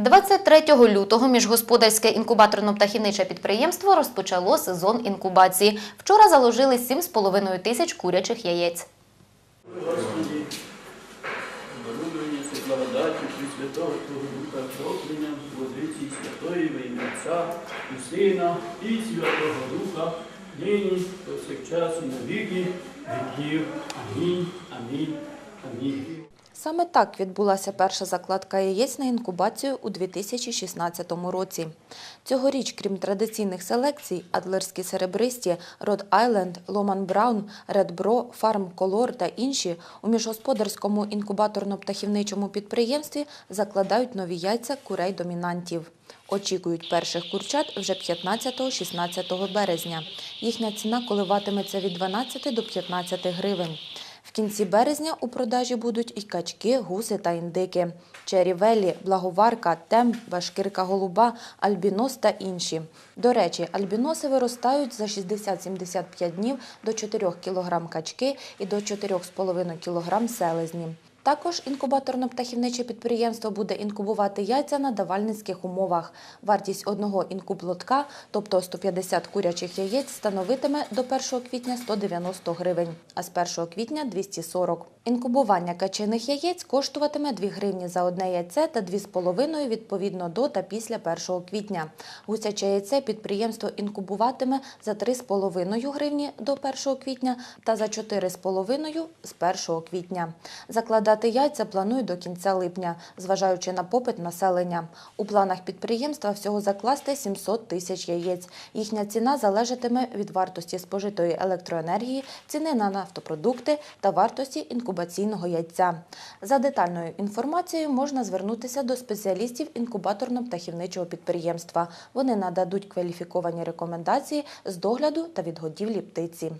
23 лютого міжгосподарське інкубаторно-птахівниче підприємство розпочало сезон інкубації. Вчора заложили 7,5 тисяч курячих яєць. Нині, повсякчас на віки віків. Амінь, амінь, амінь. Саме так відбулася перша закладка яєць на інкубацію у 2016 році. Цьогоріч, крім традиційних селекцій, адлерські серебристі, Род Айленд, Ломан Браун, Ред Бро, Фарм Колор та інші у міжгосподарському інкубаторно-птахівничому підприємстві закладають нові яйця курей домінантів. Очікують перших курчат вже 15-16 березня. Їхня ціна коливатиметься від 12 до 15 гривень. В кінці березня у продажі будуть і качки, гуси та індики. Черівелі, благоварка, темп, башкирка голуба, альбінос та інші. До речі, альбіноси виростають за 60-75 днів до 4 кг качки і до 4,5 кг селезні. Також інкубаторно-птахівниче підприємство буде інкубувати яйця на давальницьких умовах. Вартість одного інкублотка, тобто 150 курячих яєць, становитиме до 1 квітня 190 гривень, а з 1 квітня 240. Інкубування качиних яєць коштуватиме 2 гривні за одне яйце та 2,5 відповідно до та після 1 квітня. Гусяче яйце підприємство інкубуватиме за 3,5 гривні до 1 квітня та за 4,5 з 1 квітня. Закладати яйця планують до кінця липня, зважаючи на попит населення. У планах підприємства всього закласти 700 тисяч яєць. Їхня ціна залежатиме від вартості спожитої електроенергії, ціни на нафтопродукти та вартості інкубаційного яйця. За детальною інформацією можна звернутися до спеціалістів інкубаторно-птахівничого підприємства. Вони нададуть кваліфіковані рекомендації з догляду та відгодівлі птиці.